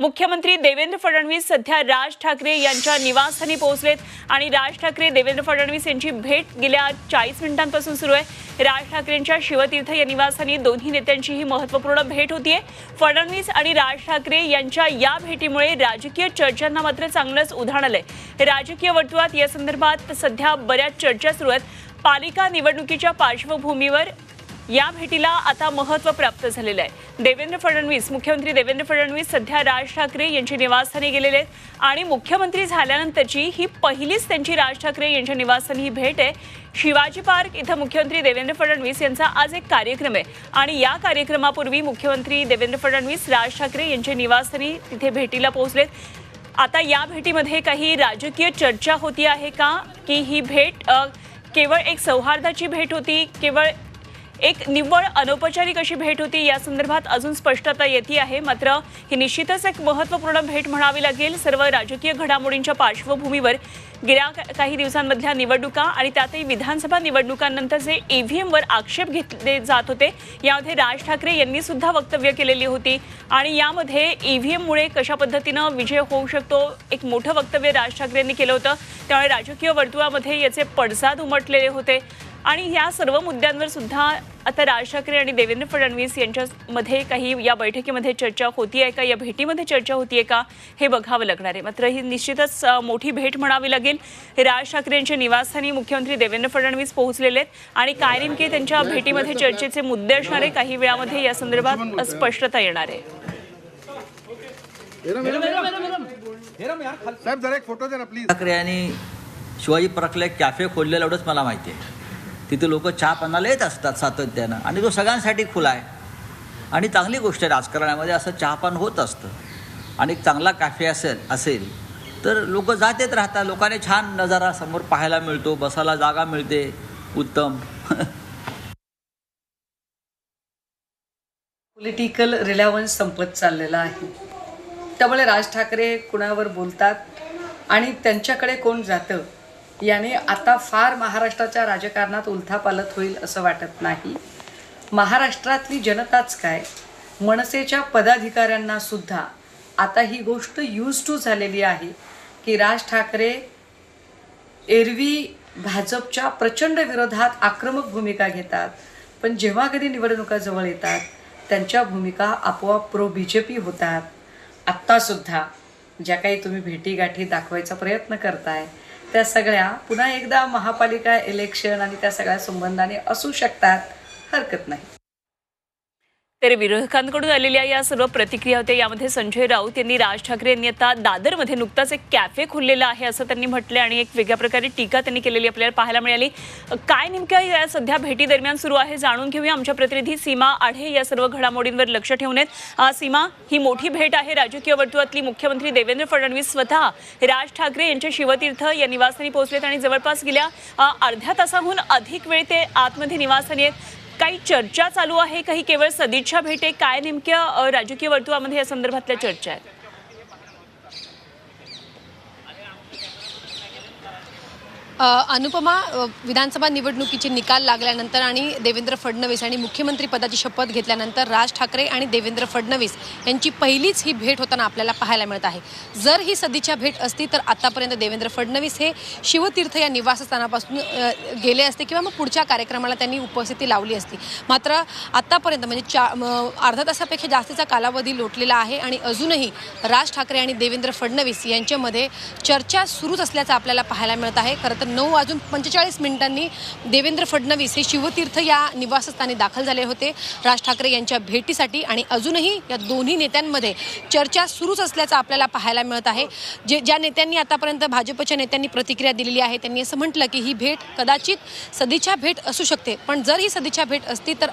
मुख्यमंत्री देवेंद्र फडणवीस सध्या राज ठाकरे यांच्या निवासस्थानी पोहोचलेत आणि राज ठाकरे देवेंद्र फडणवीस यांची भेट गेल्या चाळीस मिनिटांपासून सुरू आहे. राज ठाकरेंच्या शिवतीर्थ या निवासस्थानी दोन्ही नेत्यांची ही महत्त्वपूर्ण भेट होतीये. फडणवीस आणि राज ठाकरे यांच्या या भेटीमुळे राजकीय चर्चांना मात्र चांगलंच उधाण आलंय. राजकीय वर्तुळात या संदर्भात सध्या बऱ्याच चर्चा सुरू आहेत. पालिका निवडणुकीच्या पार्श्वभूमीवर या भेटीला आता महत्त्व प्राप्त झालेलं आहे. देवेंद्र फडणवीस मुख्यमंत्री देवेंद्र फडणवीस सध्या राज ठाकरे यांची निवासस्थानी गेलेले आहेत आणि मुख्यमंत्री झाल्यानंतरची ही पहिलीच त्यांची राज ठाकरे यांच्या निवासस्थानी ही भेट आहे. शिवाजी पार्क इथं मुख्यमंत्री देवेंद्र फडणवीस यांचा आज एक कार्यक्रम आहे आणि या कार्यक्रमापूर्वी मुख्यमंत्री देवेंद्र फडणवीस राज ठाकरे यांच्या निवासस्थानी तिथे भेटीला पोहोचलेत आता या भेटीमध्ये काही राजकीय चर्चा होती आहे का? की ही भेट केवळ एक सौहार्दाची भेट होती केवळ एक निव्वळ अनौपचारिक अशी भेट होती. या संदर्भात अजून स्पष्टता येते आहे. मात्र ही निश्चितच एक महत्त्वपूर्ण भेट म्हणावी लागेल. सर्व राजकीय घडामोडींच्या पार्श्वभूमीवर गेल्या काही दिवसांमधल्या निवडणुका आणि त्यातही विधानसभा निवडणुकांनंतर जे ईव्हीएमवर आक्षेप घेतले जात होते यामध्ये राज ठाकरे यांनी सुद्धा वक्तव्य केलेली होती. आणि यामध्ये ईव्हीएममुळे कशा पद्धतीनं विजय होऊ शकतो एक मोठं वक्तव्य राज ठाकरे यांनी केलं होतं. त्यामुळे राजकीय वर्तुळामध्ये याचे पडसाद उमटलेले होते. आणि या सर्व मुद्द्यांवर सुद्धा आता राज ठाकरे आणि देवेंद्र फडणवीस यांच्यामध्ये काही या बैठकीमध्ये चर्चा होती आहे का? या भेटीमध्ये चर्चा होतीये का? हे बघावं लागणार आहे. मात्र ही निश्चितच मोठी भेट म्हणावी लागेल. राज ठाकरे यांच्या निवासस्थानी मुख्यमंत्री देवेंद्र फडणवीस पोहोचलेले आहेत आणि काय नेमके त्यांच्या भेटीमध्ये चर्चेचे मुद्दे असणार आहे काही वेळामध्ये या संदर्भात स्पष्टता येणार आहे. ठाकरे यांनी शिवाजी पार्कला कॅफे खोललेलं एवढंच मला माहिती आहे. तिथे लोक चहा पानाला येत असतात सातत्यानं. आणि तो सगळ्यांसाठी खुला आहे. आणि चांगली गोष्ट आहे राजकारणामध्ये असं चहापान होत असतं. आणि एक चांगला कॅफे असेल असेल तर लोक जात येत राहतात. लोकांनी छान नजारा समोर पाहायला मिळतो बसायला जागा मिळते. उत्तम. पॉलिटिकल रिलेव्हन्स संपत चाललेला आहे. त्यामुळे राज ठाकरे कुणावर बोलतात? आणि त्यांच्याकडे कोण जातं? याने आता फार महाराष्ट्राच्या राजकारणात उलथापालत होईल असं वाटत नाही. महाराष्ट्रातली जनताच काय? मनसेच्या पदाधिकाऱ्यांना सुद्धा. आता ही गोष्ट यूज टू झालेली आहे की राज ठाकरे एरवी भाजपच्या प्रचंड विरोधात आक्रमक भूमिका घेतात. पण जेव्हा कधी निवडणुका जवळ येतात त्यांच्या भूमिका आपोआप प्रो बी जे पी होतात. आत्तासुद्धा ज्या काही तुम्ही भेटीगाठी दाखवायचा प्रयत्न करताय त्या सगळ्या पुन्हा एकदा महापालिका इलेक्शन आणि त्या सगळ्या संबंधाने असू शकतात हरकत नाही. तर विरोधकांकडून आलेल्या या सर्व प्रतिक्रिया होत्या. यामध्ये संजय राऊत यांनी राज ठाकरे यांनी आता दादरमध्ये नुकताच एक कॅफे खोललेला आहे असं त्यांनी म्हटलंय आणि एक वेगळ्या प्रकारे टीका त्यांनी केलेली आपल्याला पाहायला मिळाली. काय नेमक्या या सध्या भेटी दरम्यान सुरू आहे जाणून घेऊया. आमच्या प्रतिनिधी सीमा आढे या सर्व घडामोडींवर लक्ष ठेवून आहेत. सीमा ही मोठी भेट आहे राजकीय वर्तुळातली. मुख्यमंत्री देवेंद्र फडणवीस स्वतः राज ठाकरे यांच्या शिवतीर्थ या निवासस्थानी पोहोचलेत आणि जवळपास गेल्या अर्ध्या तासाहून अधिक वेळ ते आतमध्ये निवासस्थानी आहेत. काही चर्चा चालू आहे? काही केवळ सदिच्छा भेटे? काय नेमक्या राजकीय वर्तुळामध्ये या संदर्भातल्या चर्चा आहेत? अनुपमा विधानसभा निवडणुकीचे निकाल लागल्यानंतर आणि देवेंद्र फडणवीस आणि मुख्यमंत्री पदाची शपथ घेतल्यानंतर राज ठाकरे आणि देवेंद्र फडणवीस यांची पहिलीच ही भेट होताना आपल्याला पाहायला मिळत आहे. जर ही सदीच्या भेट असती तर आतापर्यंत देवेंद्र फडणवीस हे शिवतीर्थ या निवासस्थानापासून गेले असते किंवा मग पुढच्या कार्यक्रमाला त्यांनी उपस्थिती लावली असती. मात्र आतापर्यंत म्हणजे चा अर्धा तासापेक्षा जास्तीचा कालावधी लोटलेला आहे आणि अजूनही राज ठाकरे आणि देवेंद्र फडणवीस यांच्यामध्ये चर्चा सुरूच असल्याचं आपल्याला पाहायला मिळत आहे. खरं तर नऊ वाजून पंचेचाळीस मिनिटांनी देवेंद्र फडणवीस हे शिवतीर्थ या निवासस्थानी दाखल झाले होते. राज ठाकरे यांच्या भेटीसाठी आणि अजूनही या दोन्ही नेत्यांमध्ये चर्चा सुरूच असल्याचं आपल्याला पाहायला मिळत आहे. जे ज्या नेत्यांनी आतापर्यंत भाजपच्या नेत्यांनी प्रतिक्रिया दिलेली आहे त्यांनी असं म्हटलं की ही भेट कदाचित सदिच्छा भेट असू शकते. पण जर ही सदिच्छा भेट असती तर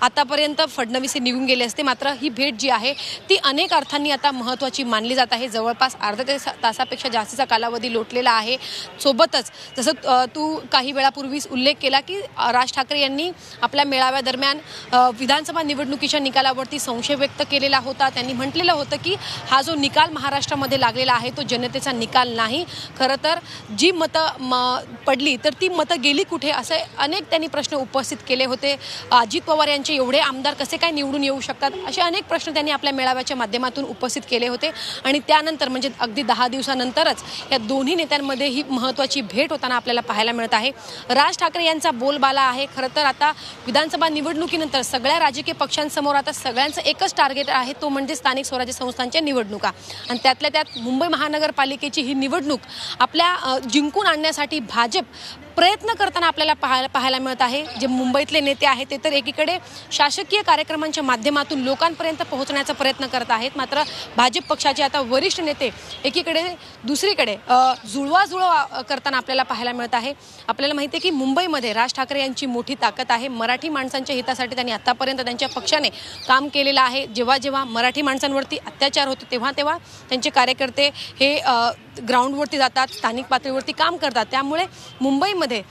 आतापर्यंत फडणवीस हे निघून गेले असते. मात्र ही भेट जी आहे ती अनेक अर्थांनी आता महत्त्वाची मानली जात आहे. जवळपास अर्ध्या ते तासापेक्षा जास्तीचा कालावधी लोटलेला आहे. सोबतच जसं तू काही वेळापूर्वीच उल्लेख केला की राज ठाकरे यांनी आपल्या मेळाव्यादरम्यान विधानसभा निवडणुकीच्या निकालावरती संशय व्यक्त केलेला होता. त्यांनी म्हटलेलं होतं की हा जो निकाल महाराष्ट्रामध्ये लागलेला आहे तो जनतेचा निकाल नाही. खरं तर जी मतं म पडली तर ती मतं गेली कुठे? असे अनेक त्यांनी प्रश्न उपस्थित केले होते. अजित पवार यांचे एवढे आमदार कसे काय निवडून येऊ शकतात? असे अनेक प्रश्न त्यांनी आपल्या मेळाव्याच्या माध्यमातून उपस्थित केले होते. आणि त्यानंतर म्हणजे अगदी दहा दिवसानंतरच या दोन्ही नेत्यांमध्ये ही महत्त्वाची भेट होताना आपल्याला पाहायला मिळत आहे. राज ठाकरे यांचा बोलबाला आहे. खरं तर आता विधानसभा निवडणुकीनंतर सगळ्या राजकीय पक्षांसमोर आता सगळ्यांचं एकच टार्गेट आहे तो म्हणजे स्थानिक स्वराज्य संस्थांच्या निवडणुका. आणि त्यातल्या त्यात मुंबई महानगरपालिकेची ही निवडणूक आपल्या जिंकून आणण्यासाठी भाजप प्रयत्न करताना आपल्याला पाहायला पाहायला मिळत आहे. जे मुंबईतले नेते आहेत ते तर एकीकडे शासकीय कार्यक्रमांच्या माध्यमातून लोकांपर्यंत पोहोचण्याचा प्रयत्न करत आहेत. मात्र भाजप पक्षाचे आता वरिष्ठ नेते एकीकडे दुसरीकडे जुळवा जुळवाजुळव करताना आपल्याला पाहायला मिळत आहे. आपल्याला माहिती आहे की मुंबईमध्ये राज ठाकरे यांची मोठी ताकद आहे. मराठी माणसांच्या हितासाठी त्यांनी आतापर्यंत त्यांच्या पक्षाने काम केलेलं आहे. जेव्हा जेव्हा मराठी माणसांवरती अत्याचार होते तेव्हा तेव्हा त्यांचे कार्यकर्ते हे ग्राउंडवरती जातात स्थानिक पातळीवरती काम करतात. त्यामुळे मुंबईमध्ये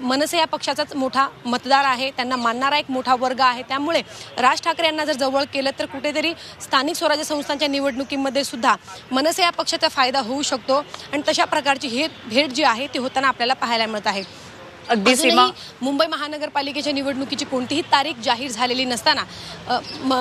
मनसे या पक्षाचाच मोठा मतदार आहे. त्यांना मानणारा एक मोठा वर्ग आहे. त्यामुळे राज ठाकरे यांना जर जवळ केलं तर कुठेतरी स्थानिक स्वराज्य संस्थांच्या निवडणुकीमध्ये सुद्धा मनसे या पक्षाचा फायदा होऊ शकतो. आणि तशा प्रकारची हे भेट जी आहे ती होताना आपल्याला पाहायला मिळत आहे. अगदी सीमा. मुंबई महानगरपालिकेच्या निवडणुकीची कोणतीही तारीख जाहीर झालेली नसताना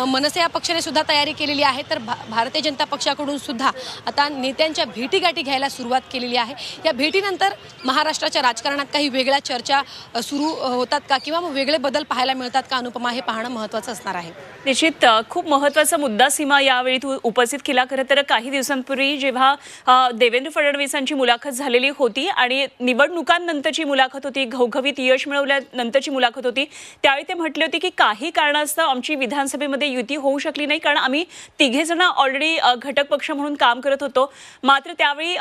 मनसे या पक्षाने सुद्धा तयारी केलेली आहे तर भा भारतीय जनता पक्षाकडून सुद्धा आता नेत्यांच्या भेटीगाठी घ्यायला सुरुवात केलेली आहे. या भेटीनंतर महाराष्ट्राच्या राजकारणात काही वेगळ्या चर्चा सुरू होतात का? किंवा मग वेगळे बदल पाहायला मिळतात का? अनुपमा हे पाहणं महत्त्वाचं असणार आहे. निश्चित खूप महत्त्वाचा मुद्दा सीमा यावेळी तू उपस्थित केला. खरं तर काही दिवसांपूर्वी जेव्हा देवेंद्र फडणवीसांची मुलाखत झालेली होती आणि निवडणुकांनंतरची मुलाखत होती घवघवीत यश मिळवल्यानंतरची मुलाखत होती. त्यावेळी ते म्हटले होते की काही कारणास्तव आमची विधानसभेमध्ये युती होऊ शकली नाही कारण आम्ही तिघे जण ऑलरेडी घटक पक्ष म्हणून काम करत होतो. मात्र त्यावेळी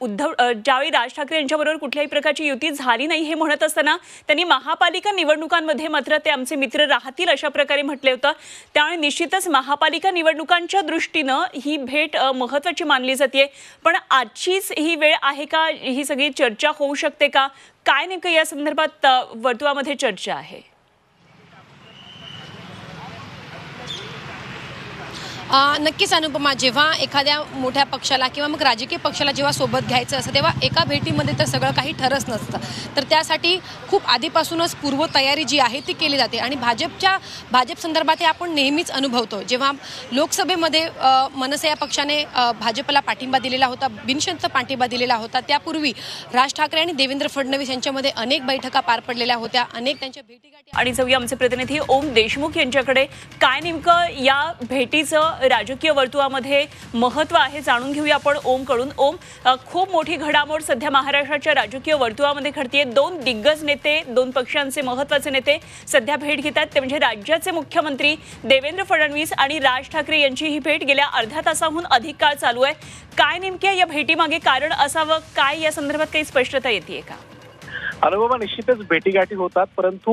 उद्धव ज्यावेळी राज ठाकरे यांच्याबरोबर कुठल्याही प्रकारची युती झाली नाही हे म्हणत असताना त्यांनी महापालिका निवडणुकांमध्ये मात्र ते आमचे मित्र राहतील अशा प्रकारे म्हटले होतं. त्यामुळे निश्चितच महापालिका निवडणुकांच्या दृष्टीनं ही भेट महत्वाची महत्त्वाची मानली जाते पण आजचीच ही वेळ आहे का? ही सगळी चर्चा होऊ शकते का? काय नेमकं या संदर्भात वर्तुळामध्ये चर्चा आहे? नक्कीच अनुपमा जेव्हा एखाद्या मोठ्या पक्षाला किंवा मग राजकीय पक्षाला जेव्हा सोबत घ्यायचं असतं तेव्हा एका भेटीमध्ये तर सगळं काही ठरच नसतं. तर त्यासाठी खूप आधीपासूनच पूर्वतयारी जी आहे ती केली जाते. आणि भाजपच्या भाजप संदर्भात हे आपण नेहमीच अनुभवतो. जेव्हा लोकसभेमध्ये मनसे या पक्षाने भाजपला पाठिंबा दिलेला होता बिनशंत पाठिंबा दिलेला होता त्यापूर्वी राज ठाकरे आणि देवेंद्र फडणवीस यांच्यामध्ये अनेक बैठका पार पडलेल्या होत्या. अनेक त्यांच्या भेटीगाठी आणि जाऊया आमचे प्रतिनिधी ओम देशमुख यांच्याकडे. काय नेमकं या भेटीचं राजकीय वर्तुळामध्ये महत्त्व आहे जाणून घेऊया आपण ओमकडून. ओम खूप मोठी घडामोड सध्या महाराष्ट्राच्या राजकीय वर्तुळामध्ये घडतीये. दोन दिग्गज नेते दोन पक्षांचे महत्त्वाचे नेते सध्या भेट घेतात. ते म्हणजे राज्याचे मुख्यमंत्री देवेंद्र फडणवीस आणि राज ठाकरे यांची ही भेट गेल्या अर्ध्या तासाहून अधिक काळ चालू आहे. काय नेमक्या या भेटीमागे कारण असावं? काय या संदर्भात काही स्पष्टता येते का? अनुभव निश्चितच भेटीगाठी होतात परंतु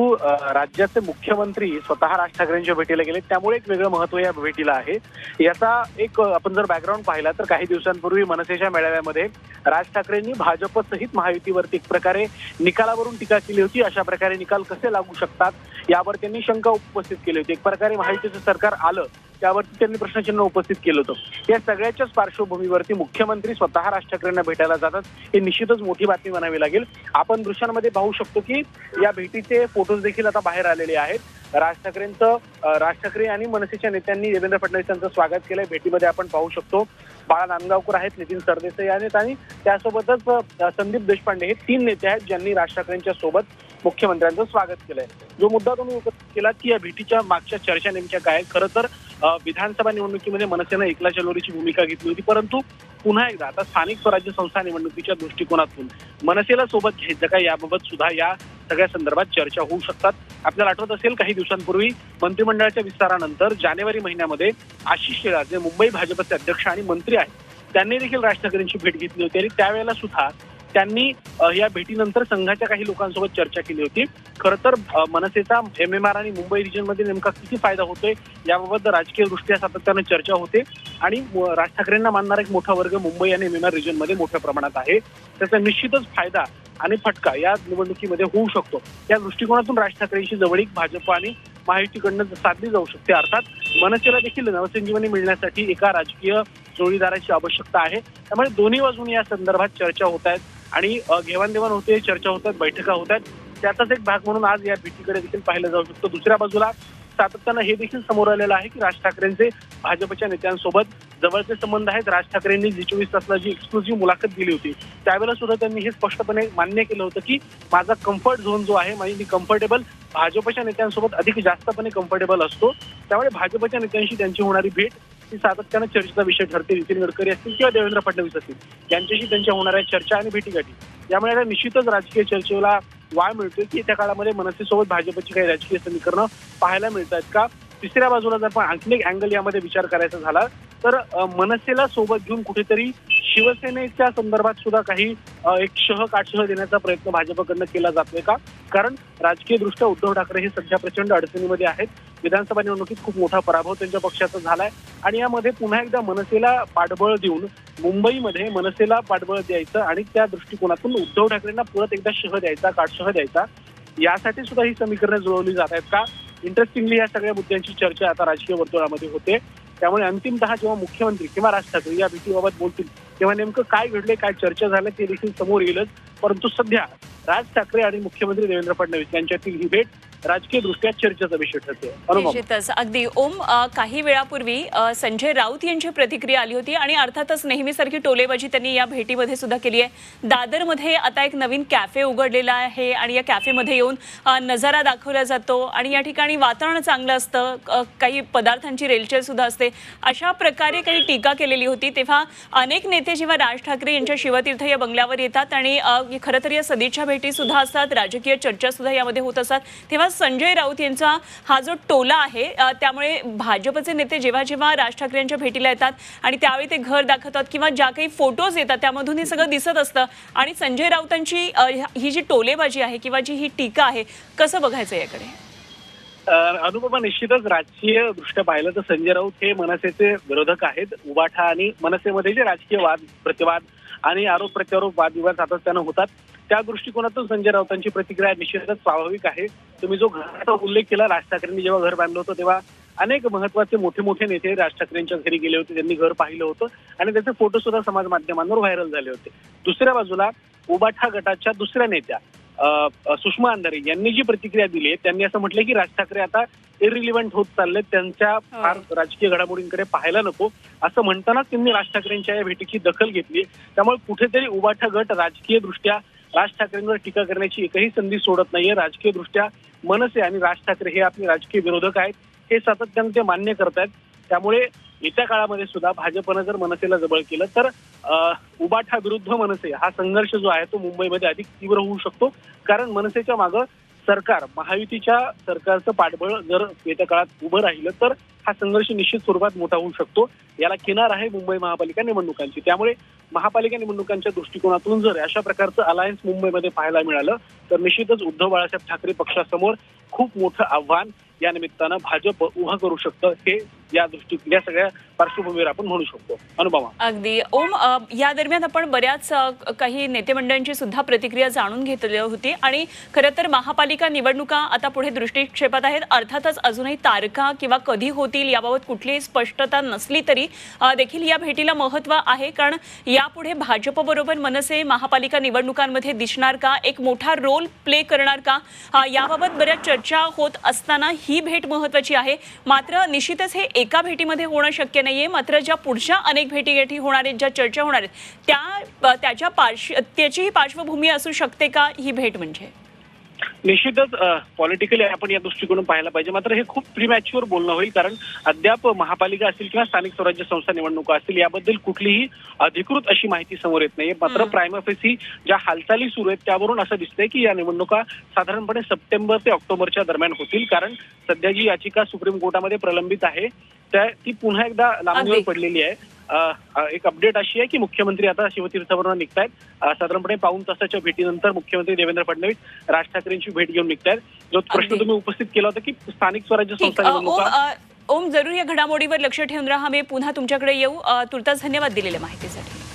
राज्याचे मुख्यमंत्री स्वतः राज ठाकरेंच्या भेटीला गेले. त्यामुळे एक वेगळं महत्त्व या भेटीला आहे. याचा एक आपण जर बॅकग्राऊंड पाहिला तर काही दिवसांपूर्वी मनसेच्या मेळाव्यामध्ये राज ठाकरेंनी भाजप सहित महायुतीवरती एक प्रकारे निकालावरून टीका केली होती. अशा प्रकारे निकाल कसे लागू शकतात यावर त्यांनी शंका उपस्थित केली होती. एक प्रकारे महायुतीचं सरकार आलं त्यावरती त्यांनी प्रश्नचिन्ह उपस्थित केलं होतं. या सगळ्याच्याच पार्श्वभूमीवरती मुख्यमंत्री स्वतः राज ठाकरेंना भेटायला जातात. हे निश्चितच मोठी बातमी म्हणावी लागेल. आपण दृश्यांमध्ये पाहू शकतो की या भेटीचे फोटोज देखील आता बाहेर आलेले आहेत. राज ठाकरेंचं राज ठाकरे आणि मनसेच्या नेत्यांनी देवेंद्र फडणवीस यांचं स्वागत केलंय. भेटीमध्ये आपण पाहू शकतो. बाळा नांदगावकर आहेत नितीन सरदेसाई आहेत आणि त्यासोबतच संदीप देशपांडे हे तीन नेते आहेत ज्यांनी राज ठाकरेंच्या सोबत मुख्यमंत्र्यांचं स्वागत केलंय. जो मुद्दा तुम्ही उपस्थित केला की या भेटीच्या मागच्या चर्चा नेमक्या काय खरं तर विधानसभा निवडणुकीमध्ये मनसेनं एकला चलोरीची भूमिका घेतली होती परंतु पुन्हा एकदा आता स्थानिक स्वराज्य संस्था निवडणुकीच्या दृष्टिकोनातून मनसेला सोबत घ्यायचं का याबाबत सुद्धा या सगळ्या संदर्भात चर्चा होऊ शकतात. आपल्याला आठवत असेल काही दिवसांपूर्वी मंत्रिमंडळाच्या विस्तारानंतर जानेवारी महिन्यामध्ये आशिष शेलार जे मुंबई भाजपचे अध्यक्ष आणि मंत्री आहेत त्यांनी देखील राज ठाकरेंची भेट घेतली होती आणि त्यावेळेला सुद्धा त्यांनी या भेटीनंतर संघाच्या काही लोकांसोबत चर्चा केली होती. खरं तर मनसेचा एम एम आर आणि मुंबई रिजनमध्ये नेमका किती फायदा होतोय याबाबत राजकीय दृष्ट्या सातत्यानं चर्चा होते. आणि राज ठाकरेंना मानणारा एक मोठा वर्ग मुंबई आणि एम एम आर रिजनमध्ये मोठ्या प्रमाणात आहे. त्याचा निश्चितच फायदा आणि फटका या निवडणुकीमध्ये होऊ शकतो. या दृष्टिकोनातून राज ठाकरेंशी जवळीक भाजप आणि महायुतीकडनं साधली जाऊ शकते. अर्थात मनसेला देखील नवसंजीवनी मिळण्यासाठी एका राजकीय जोडीदाराची आवश्यकता आहे. त्यामुळे दोन्ही बाजून या संदर्भात चर्चा होत आहेत. आणि घेवाणदेवाण होते चर्चा होत आहेत बैठका होत आहेत त्याचाच एक भाग म्हणून आज या भेटीकडे देखील पाहिलं जाऊ शकतं. दुसऱ्या बाजूला सातत्यानं हे देखील समोर आलेलं आहे की राज ठाकरेंचे भाजपच्या नेत्यांसोबत जवळचे संबंध आहेत. राज ठाकरेंनी जी चोवीस तासला जी एक्सक्लुझिव्ह मुलाखत दिली होती. त्यावेळेला सुद्धा त्यांनी हे स्पष्टपणे मान्य केलं होतं की माझा कम्फर्ट झोन जो आहे म्हणजे मी कम्फर्टेबल भाजपच्या नेत्यांसोबत अधिक जास्तपणे कम्फर्टेबल असतो. त्यामुळे भाजपच्या नेत्यांशी त्यांची होणारी भेट ती सातत्यानं चर्चेचा विषय ठरते नितीन गडकरी असतील किंवा देवेंद्र फडणवीस असतील. त्यांच्याशी त्यांच्या होणाऱ्या चर्चा आणि भेटीगाठी यामुळे आता निश्चितच राजकीय चर्चेला वाव मिळतोय की येत्या काळामध्ये मनसेसोबत भाजपची काही राजकीय समीकरणं पाहायला मिळतात का? तिसऱ्या बाजूला जर आपण आणखी एक अँगल यामध्ये विचार करायचा झाला तर मनसेला सोबत घेऊन कुठेतरी शिवसेनेच्या संदर्भात सुद्धा काही एक शह काटशह देण्याचा प्रयत्न भाजपकडनं केला जातोय का? कारण राजकीय दृष्ट्या उद्धव ठाकरे हे सध्या प्रचंड अडचणीमध्ये आहेत. विधानसभा निवडणुकीत खूप मोठा पराभव त्यांच्या पक्षाचा झालाय. आणि यामध्ये पुन्हा एकदा मनसेला पाठबळ देऊन मुंबईमध्ये मनसेला पाठबळ द्यायचं आणि त्या दृष्टिकोनातून उद्धव ठाकरेंना परत एकदा शह द्यायचा काटशह द्यायचा. यासाठी सुद्धा ही समीकरणं जुळवली जात आहेत का? इंटरेस्टिंगली या सगळ्या मुद्द्यांची चर्चा आता राजकीय वर्तुळामध्ये होते. त्यामुळे अंतिमतः जेव्हा मुख्यमंत्री किंवा राज ठाकरे या भेटीबाबत बोलतील तेव्हा नेमकं काय घडले काय चर्चा झाल्या ते देखील समोर येईलच. परंतु सध्या राज ठाकरे आणि मुख्यमंत्री देवेंद्र फडणवीस यांच्यातील ही भेट राजकीय दृष्ट्या चर्चेचा विषय ठरते अगदी. ओम काही वेळापूर्वी संजय राऊत यांची प्रतिक्रिया आली होती आणि अर्थातच नेहमीसारखी टोलेबाजी त्यांनी या भेटीमध्ये सुद्धा केली आहे. दादरमध्ये आता एक नवीन कॅफे उघडलेला आहे आणि या कॅफेमध्ये येऊन नजारा दाखवला जातो आणि या ठिकाणी वातावरण चांगलं असतं. काही पदार्थांची रेलचेल सुद्धा असते. अशा प्रकारे काही टीका केलेली होती. तेव्हा अनेक नेते जेव्हा राज ठाकरे यांच्या शिवतीर्थ या बंगल्यावर येतात आणि खरं तर या सदिच्छा भेटी सुद्धा असतात. राजकीय चर्चा सुद्धा यामध्ये होत असतात. तेव्हा संजय राऊत यांचा हा जो टोला आहे त्यामुळे भाजपचे नेते जेव्हा जेव्हा राज ठाकरे यांच्या भेटीला येतात आणि त्यावेळी ते घर दाखवतात किंवा ज्या काही फोटोज येतात त्यामधून हे सगळं दिसत असतं आणि संजय राऊतांची ही जी टोलेबाजी आहे किंवा जी ही टीका आहे कसं बघायचं याकडे? अनुपमा निश्चितच राजकीय दृष्ट्या पाहिलं तर संजय राऊत हे मनसेचे विरोधक आहेत. उबाठा आणि मनसेमध्ये जे राजकीय वाद प्रतिवाद आणि आरोप प्रत्यारोप वादविवाद सातत्यानं होतात त्या दृष्टिकोनातून संजय राऊतांची प्रतिक्रिया निश्चितच स्वाभाविक आहे. तुम्ही जो घराचा उल्लेख केला राज ठाकरेंनी जेव्हा घर बांधलं होतं तेव्हा अनेक महत्त्वाचे मोठे मोठे नेते राज ठाकरेंच्या घरी गेले होते. त्यांनी घर पाहिलं होतं आणि त्याचे फोटो सुद्धा समाज माध्यमांवर व्हायरल झाले होते. दुसऱ्या बाजूला उबाठा गटाच्या दुसऱ्या नेत्या सुषमा अंधारे यांनी जी प्रतिक्रिया दिली आहे त्यांनी असं म्हटलं की राज ठाकरे आता इरिलिव्हंट होत चालले त्यांच्या फार राजकीय घडामोडींकडे पाहायला नको. असं म्हणतानाच त्यांनी राज ठाकरेंच्या या भेटीची दखल घेतली त्यामुळे कुठेतरी उबाठा गट राजकीय दृष्ट्या राज ठाकरेंवर टीका करण्याची एकही संधी सोडत नाहीये. राजकीय दृष्ट्या मनसे आणि राज ठाकरे हे आपले राजकीय विरोधक आहेत. हे सातत्यानं ते मान्य करतायत. त्यामुळे येत्या काळामध्ये सुद्धा भाजपनं जर मनसेला जवळ केलं तर उबाठा विरुद्ध मनसे हा संघर्ष जो आहे तो मुंबईमध्ये अधिक तीव्र होऊ शकतो. कारण मनसेच्या मागं सरकार महायुतीच्या सरकारचं पाठबळ जर येत्या काळात उभं राहिलं तर हा संघर्ष निश्चित स्वरूपात मोठा होऊ शकतो. याला किनार आहे मुंबई महापालिका निवडणुकांची. त्यामुळे महापालिका निवडणुकांच्या दृष्टिकोनातून जर अशा प्रकारचं अलायन्स मुंबईमध्ये पाहायला मिळालं तर निश्चितच उद्धव बाळासाहेब ठाकरे पक्षासमोर खूप मोठं आव्हान या निमित्तानं भाजप उभं करू शकतं हे या दृष्टी या सगळ्या पार्श्वभूमीवर आपण म्हणू शकतो. अनुभवा अगदी. ओम या दरम्यान आपण बऱ्याच काही नेते मंडळांची सुद्धा प्रतिक्रिया जाणून घेतली होती आणि खरं तर महापालिका निवडणुका आता पुढे दृष्टिक्षेपात आहेत. अर्थातच अजूनही तारखा किंवा कधी होती होतील याबाबत कुठलीही स्पष्टता नसली तरी देखील या भेटीला महत्त्व आहे. कारण यापुढे भाजपबरोबर मनसे महापालिका निवडणुकांमध्ये दिसणार का? एक मोठा रोल प्ले करणार का? याबाबत बऱ्याच चर्चा होत असताना ही भेट महत्त्वाची आहे. मात्र निश्चितच हे एका भेटीमध्ये होणं शक्य नाहीये. मात्र ज्या पुढच्या अनेक भेटीगाठी होणार आहेत ज्या चर्चा होणार आहेत त्या त्याच्या पार्श्व त्याचीही पार्श्वभूमी असू शकते का? ही भेट म्हणजे. निश्चितच पॉलिटिकली आपण या दृष्टिकोनातून पाहायला पाहिजे. मात्र हे खूप प्रीमॅच्युअर बोलणं होईल कारण अद्याप महापालिका असतील किंवा स्थानिक स्वराज्य संस्था निवडणुका असतील याबद्दल कुठलीही अधिकृत अशी माहिती समोर येत नाहीये. मात्र प्रायमफेसी ज्या हालचाली सुरू आहेत त्यावरून असं दिसतंय की या निवडणुका साधारणपणे सप्टेंबर ते ऑक्टोबरच्या दरम्यान होतील कारण सध्या जी याचिका सुप्रीम कोर्टामध्ये प्रलंबित आहे त्या ती पुन्हा एकदा लांबणीवर. पडलेली आहे. एक अपडेट अशी आहे की मुख्यमंत्री आता शिवतीर्थवरून निघतायत. साधारणपणे पाऊन तासाच्या भेटीनंतर मुख्यमंत्री देवेंद्र फडणवीस राज ठाकरेंची भेट घेऊन निघतायत. जो प्रश्न. तुम्ही उपस्थित केला होता की स्थानिक स्वराज्य संस्था ओम जरूर या घडामोडीवर लक्ष ठेवून राहा. मी पुन्हा तुमच्याकडे येऊ. तुर्तास धन्यवाद दिलेल्या माहितीसाठी.